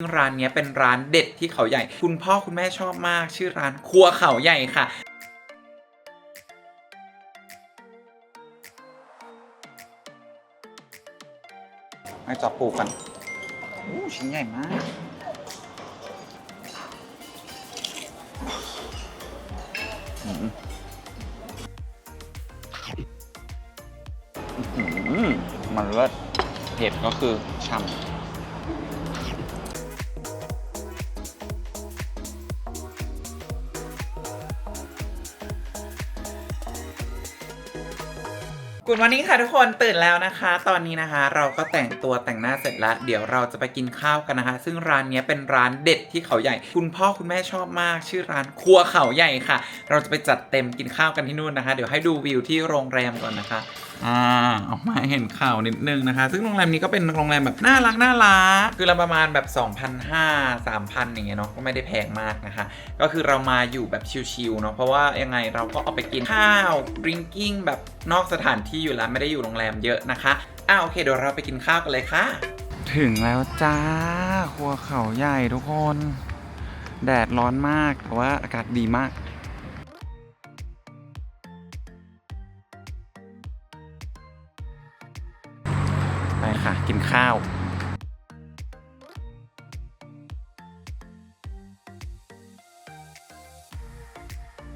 ร้านเนี้ยเป็นร้านเด็ดที่เขาใหญ่ คุณพ่อคุณแม่ชอบมาก ชื่อร้านครัวเขาใหญ่ค่ะ ให้จอบปูกันอู้ชิ้นใหญ่มาก อื้อหือมันเลิศเผ็ดก็คือฉ่ำ กุดวันนี้ค่ะทุกคนตื่นแล้วนะคะ ตอนนี้นะคะ เราก็แต่งตัวแต่งหน้าเสร็จแล้ว เดี๋ยวเราจะไปกินข้าวกันนะคะ ซึ่งร้านนี้เป็นร้านเด็ดที่เขาใหญ่ คุณพ่อคุณแม่ชอบมาก ชื่อร้านครัวเขาใหญ่ค่ะ เราจะไปจัดเต็มกินข้าวกันที่นู่นนะคะ เดี๋ยวให้ดูวิวที่โรงแรมก่อนนะคะ อ่าออกมาเห็นข่าวนิดนึงนะคะ ซึ่งโรงแรมนี้ก็เป็นโรงแรมแบบน่ารักน่ารักคือเราประมาณแบบ 2,500 3,000 อย่างเงี้ยเนาะก็ไม่ได้แพงมากนะคะ ก็คือเรามาอยู่แบบชิลๆเนาะเพราะว่ายังไงเราก็เอาไปกินข้าวดริงกิ้งแบบนอกสถานที่อยู่แล้วไม่ได้อยู่โรงแรมเยอะนะคะอ้าวโอเคเดี๋ยวเราไปกินข้าวกันเลยค่ะ ถึงแล้วจ้าครัวเขาใหญ่ทุกคน แดดร้อนมากแต่ว่าอากาศดีมาก ไปค่ะ กินข้าว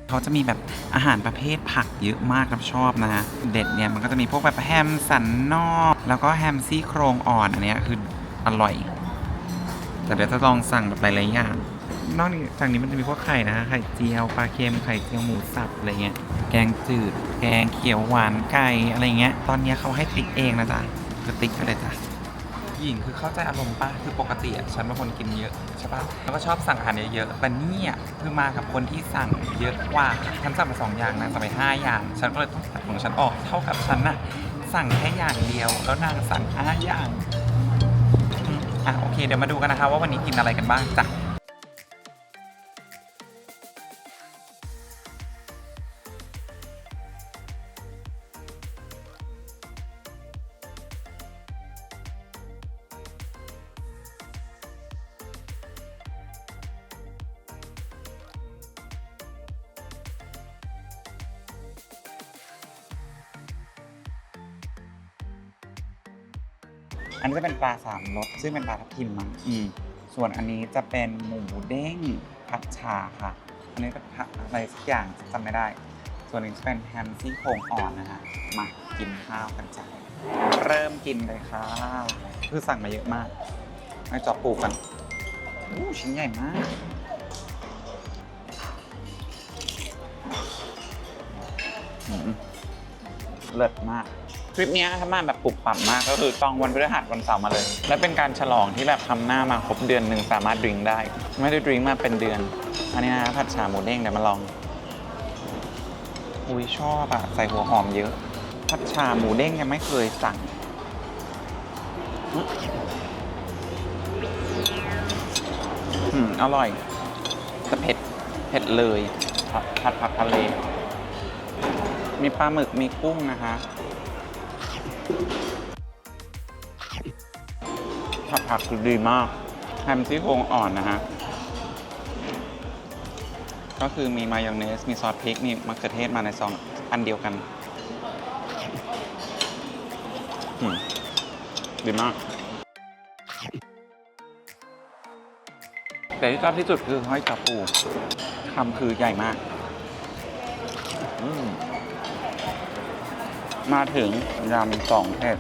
เขาจะมีแบบอาหารประเภทผักเยอะมากครับชอบนะฮะเด็ดเนี่ยมันก็จะมีพวกแบบแฮมสันนอก แล้วก็แฮมซี่โครงอ่อนอันนี้คืออร่อย แต่เดี๋ยวจะลองสั่งแบบหลายๆอย่างนอกนี้จากนี้มันจะมีพวกไข่นะไข่เจียวปลาเค็มไข่เจียวหมูสับอะไรเงี้ยแกงจืด แกงเขียวหวานไก่อะไรเงี้ยตอนนี้เขาให้ติ๊กเองนะจ๊ะ คือติ๊กไปเลยจ้ะหญิงคือเข้าใจอารมณ์ป่ะคือปกติอะฉันเป็นคนกินเยอะใช่ป่ะแล้วก็ชอบสั่งอาหารเยอะๆแต่เนี่ยคือมากับคนที่สั่งเยอะกว่าฉันสั่งไปสองอย่างนะสั่งไปห้าอย่าง ฉันก็เลยต้องตัดของฉันออกเท่ากับฉันน่ะสั่งแค่อย่างเดียว แล้วนางสั่งห้าอย่างอะโอเคเดี๋ยวมาดูกันนะคะ ว่าวันนี้กินอะไรกันบ้างจ้ะ อันนี้จะเป็นปลาสามรสซึ่งเป็นปลาทับทิมมั้งอืมส่วนอันนี้จะเป็นหมูเด้งผัดชาค่ะ อันนี้เป็นผักอะไรสักอย่างจำไม่ได้ ส่วนอันนี้จะเป็นแฮมซี่โครงอ่อนนะฮะมากินข้าวกันจ้ะเริ่มกินเลยค่ะ คือสั่งมาเยอะมากให้จอบปูกันอู้ชิ้นใหญ่มากอืมเลิศมาก คลิปนี้ถ้ามาแบบปรับปรับมากก็คือต้องวันพฤหัสวันเสาร์มาเลย และเป็นการฉลองที่แบบทำหน้ามาครบเดือนหนึ่งสามารถดื่มได้ ไม่ได้ดื่มมาเป็นเดือน อันนี้นะผัดฉาหมูเด้งเดี๋ยวมาลอง อุ้ยชอบอะใส่หัวหอมเยอะ ผัดฉาหมูเด้งยังไม่เคยสั่งอื้ออืมอร่อยแต่เผ็ดเผ็ดเลยผัดผัดผักทะเลมีปลาหมึกมีกุ้งนะคะ ผัดผักคือดีมากแฮมซี่โครงอ่อนนะฮะ ก็คือมีมายองเนส มีซอสพริก มีมะเขือเทศมาในซองอันเดียวกันอืมดีมาก แต่ที่ชอบที่สุดคือห้อยจับปูคำคือใหญ่มาก อืม มาถึงยำสองเผ็ด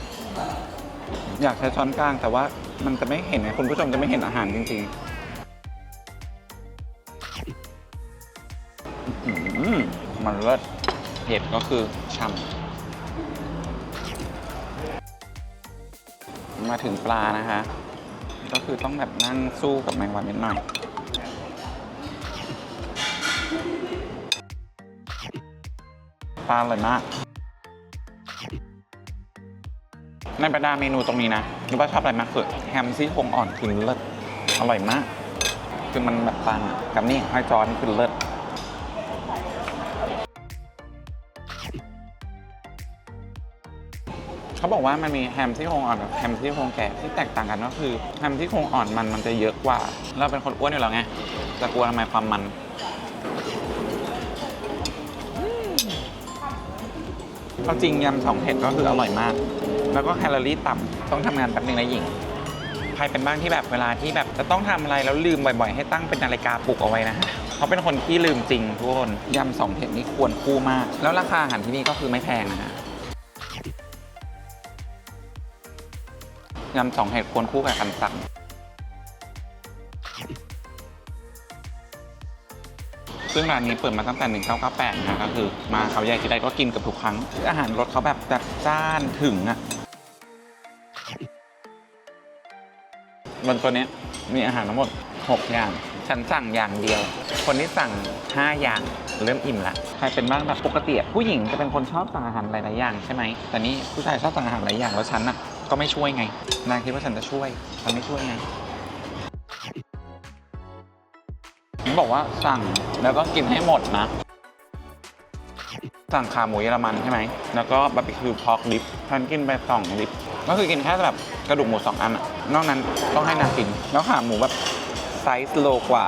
อยากใช้ช้อนกลางแต่ว่ามันจะไม่เห็นไงคุณผู้ชมจะไม่เห็นอาหารจริงๆอื้อหือมันเลิศเผ็ดก็คือช่ำมาถึงปลานะคะ ก็คือต้องแบบนั่งสู้กับแมงวันนิดหน่อย ปลาอร่อยมาก ในบรรดาเมนูตรงนี้นะรู้ว่าชอบอะไรมากสุดแฮมซี่โครงอ่อนคือเลิศอร่อยมาก คือมันแบบปังกับนี่หอยจอนคือเลิศเขาบอกว่ามันมีแฮมซี่โครงอ่อนกับแฮมซี่โครงแก่ที่แตกต่างกันก็คือแฮมซี่โครงอ่อนมันมันจะเยอะกว่า เราเป็นคนอ้วนอยู่แล้วไงจะกลัวทำไมความมันควาจริงยำสองเผ็ดก็คืออร่อยมาก แล้วก็แคลอรี่ต่ำต้องทำงานแป๊บนึงนะหญิง ใครเป็นบ้างที่แบบเวลาที่แบบจะต้องทำอะไรแล้วลืมบ่อยๆ ให้ตั้งเป็นนาฬิกาปลุกเอาไว้นะฮะเขาเป็นคนที่ลืมจริงทุกคนยำสองเผ็ดนี่ควรคู่มาก แล้วราคาอาหารที่นี่ก็คือไม่แพงนะฮะยำสองเห็ดควรคู่กับกันสั่งซึ่งร้านนี้เปิดมาตั้งแต่ 1998นะก็คือ มาเขาใหญ่ที่ใดก็กินกับทุกครั้ง อาหารรสเขาแบบจัดจ้านถึงอะ บนตัวเนี้ยมีอาหารทั้งหมด 6 อย่าง ฉันสั่งอย่างเดียว คนที่สั่ง 5 อย่างเริ่มอิ่มละใครเป็นบ้างแบบปกติผู้หญิงจะเป็นคนชอบสั่งอาหารหลายๆอย่างใช่ไหมแต่นี่ผู้ชายชอบสั่งอาหารหลายอย่างแล้วฉันอะก็ไม่ช่วยไง นางคิดว่าฉันจะช่วยฉันไม่ช่วยไงผมบอกว่าสั่งแล้วก็กินให้หมดนะสั่งขาหมูเยอรมันใช่ไหม แล้วก็บาร์บีคิวพอกดิฟฉันกินไปสองดิฟ ก็คือกินแค่แบบกระดูกหมูสองอันอะนอกนั้นต้องให้นางกิน แล้วขาหมูแบบไซส์โลกว่า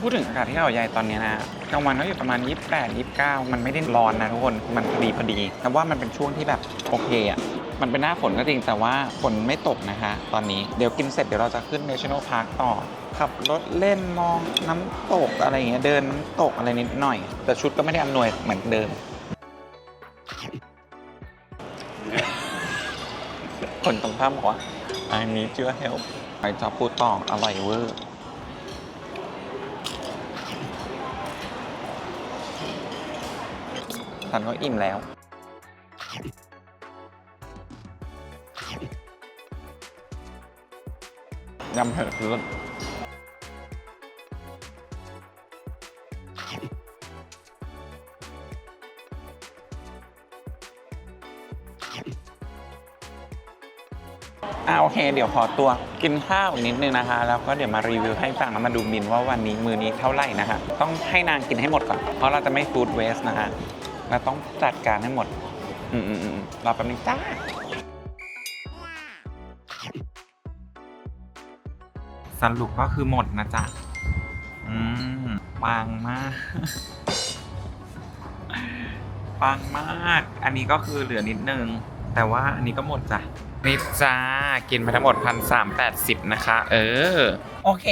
พูดถึงอากาศที่เขาใหญ่ตอนนี้นะกลางวันก็อยู่ประมาณ 28 29 มันไม่ได้ร้อนนะทุกคน มันพอดีพอดีแต่ว่ามันเป็นช่วงที่แบบโอเคอะ มันเป็นหน้าฝนก็จริงแต่ว่าฝนไม่ตกนะคะ ตอนนี้เดี๋ยวกินเสร็จเดี๋ยวเราจะขึ้น National Park ต่อ ขับรถเล่นมองน้ำตกอะไรอย่างเงี้ยเดินน้ำตกอะไรนิดหน่อย แต่ชุดก็ไม่ได้อำนวยเหมือนเดิมคนตรงข้ามบอกว่า I need your help ไปจอพูดต่ออร่อยเวอร์ฉันก็อิ่มแล้ว ยำเผ็ดคืออ่าโอเค เดี๋ยวขอตัวกินข้าวอีกนิดนึงนะคะ แล้วก็เดี๋ยวมารีวิวให้ฟังแล้วมาดูบินว่าวันนี้มือนี้เท่าไหร่นะคะ ต้องให้นางกินให้หมดก่อน เพราะเราจะไม่ฟู้ดเวสนะคะเราต้องจัดการให้หมด อืมอืมอืมรอแป๊บนึงจ้า สรุปก็คือหมดนะจ๊ะ อืมปังมาก ปังมาก อันนี้ก็คือเหลือนิดนึง แต่ว่าอันนี้ก็หมดจ้ะ นี่จ้า กินไปทั้งหมดพันสามแปดสิบนะคะ เออ โอเค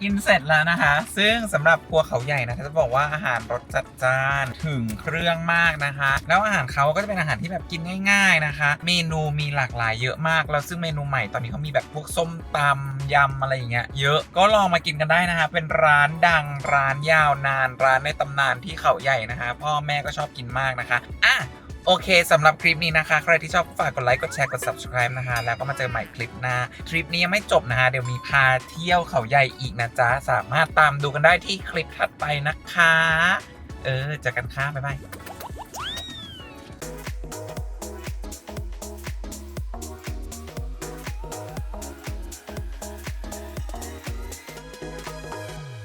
กินเสร็จแล้วนะคะ ซึ่งสำหรับครัวเขาใหญ่นะคะจะบอกว่าอาหารรสจัดจ้านถึงเครื่องมากนะคะ แล้วอาหารเขาก็จะเป็นอาหารที่แบบกินง่าย ๆนะคะ เมนูมีหลากหลายเยอะมาก แล้วซึ่งเมนูใหม่ตอนนี้เขามีแบบพวกส้มตำยำอะไรอย่างเงี้ยเยอะก็ลองมากินกันได้นะคะ เป็นร้านดังร้านยาวนานร้านในตำนานที่เขาใหญ่นะคะ พ่อแม่ก็ชอบกินมากนะคะอะ โอเคสำหรับคลิปนี้นะคะ ใครที่ชอบฝากกดไลค์ กดแชร์ กด subscribe นะคะ แล้วก็มาเจอใหม่คลิปหน้าคลิปนี้ยังไม่จบนะคะ เดี๋ยวมีพาเที่ยวเขาใหญ่อีกนะจ๊ะ สามารถตามดูกันได้ที่คลิปถัดไปนะคะ เออเจอกันค่ะบ๊ายบาย